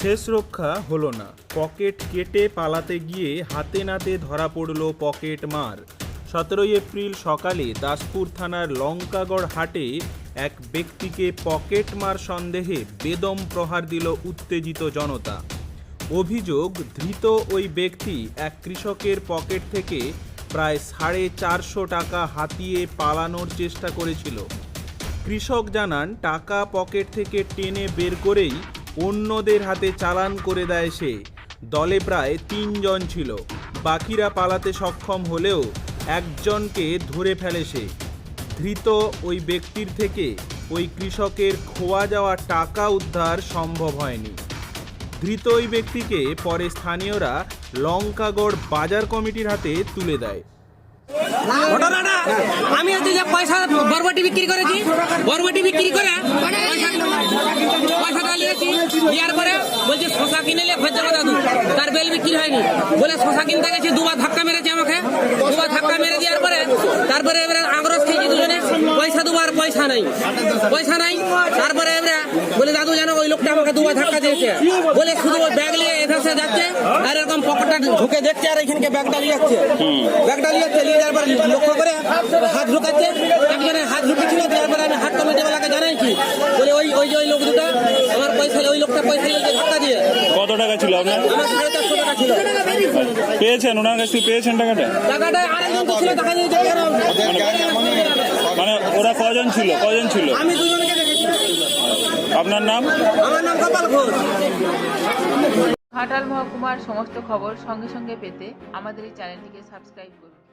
শেষ রক্ষা হলো না। পকেট কেটে পালাতে গিয়ে হাতে নাতে ধরা পড়ল পকেট মার। সতেরোই এপ্রিল সকালে দাসপুর থানার লঙ্কাগড় হাটে এক ব্যক্তিকে পকেট মার সন্দেহে বেদম প্রহার দিল উত্তেজিত জনতা। অভিযোগ, ধৃত ওই ব্যক্তি এক কৃষকের পকেট থেকে প্রায় সাড়ে চারশো টাকা হাতিয়ে পালানোর চেষ্টা করেছিল। কৃষক জানান, টাকা পকেট থেকে টেনে বের করেই অন্যদের হাতে চালান করে দেয় সে দলে প্রায় তিনজন ছিল বাকিরা পালাতে সক্ষম হলেও একজনকে ধরে ফেলে সে ধৃত ওই ব্যক্তির থেকে ওই কৃষকের খোয়া যাওয়া টাকা উদ্ধার সম্ভব হয়নি ধৃত ওই ব্যক্তিকে পরে স্থানীয়রা লঙ্কাগড় বাজার কমিটির হাতে তুলে দেয় আমি হচ্ছে যে পয়সা বরবটি বিক্রি করেছি বরবটি বিক্রি করে শশা কিনে নিয়ে ফের দাদু। তার বেল বিক্রি হয়নি। বলে শশা কিনতে গেছি, দুবার ধাক্কা মেরেছে আমাকে। দুবার ধাক্কা মেরে দেওয়ার পরে, তারপরে এবারে আগ্রস খেয়েছি দুজনে। পয়সা দুবার, পয়সা নাই। পয়সা নাই। তারপরে এবারে বলে, দাদু, জানো, ওই লোকটা আমাকে দুবার ধাক্কা দিয়েছে। বলে, শুধু ব্যাগ নিয়ে এধারে যাচ্ছে, আর এরকম পকেটটা ঢুকে দেখছে, আর এখানকে ব্যাগটা নিয়ে যাচ্ছে ব্যাগটা নিয়ে যাচ্ছে নিয়ে যাওয়ার পরে লক্ষ্য করে হাত ঢুকাচ্ছে। একবারে হাত ঢুকেছিল তারপরে আমি হাত কমিটিওয়ালাকে জানাইছি। বলে, ওই ওই যে ওই লোক দুটো, আমার পয়সা, ওই লোকটা পয়সা নিয়েছে ধাক্কা দিয়ে কত টাকা ছিল আপনার? পেয়েছেন, ওনার কাছ থেকে পেয়েছেন টাকাটা? মানে ওরা কজন ছিল? কজন ছিল? আপনার নাম? ঘাটাল মহকুমার সমস্ত খবর সঙ্গে সঙ্গে পেতে আমাদের এই চ্যানেলটিকে সাবস্ক্রাইব করুন।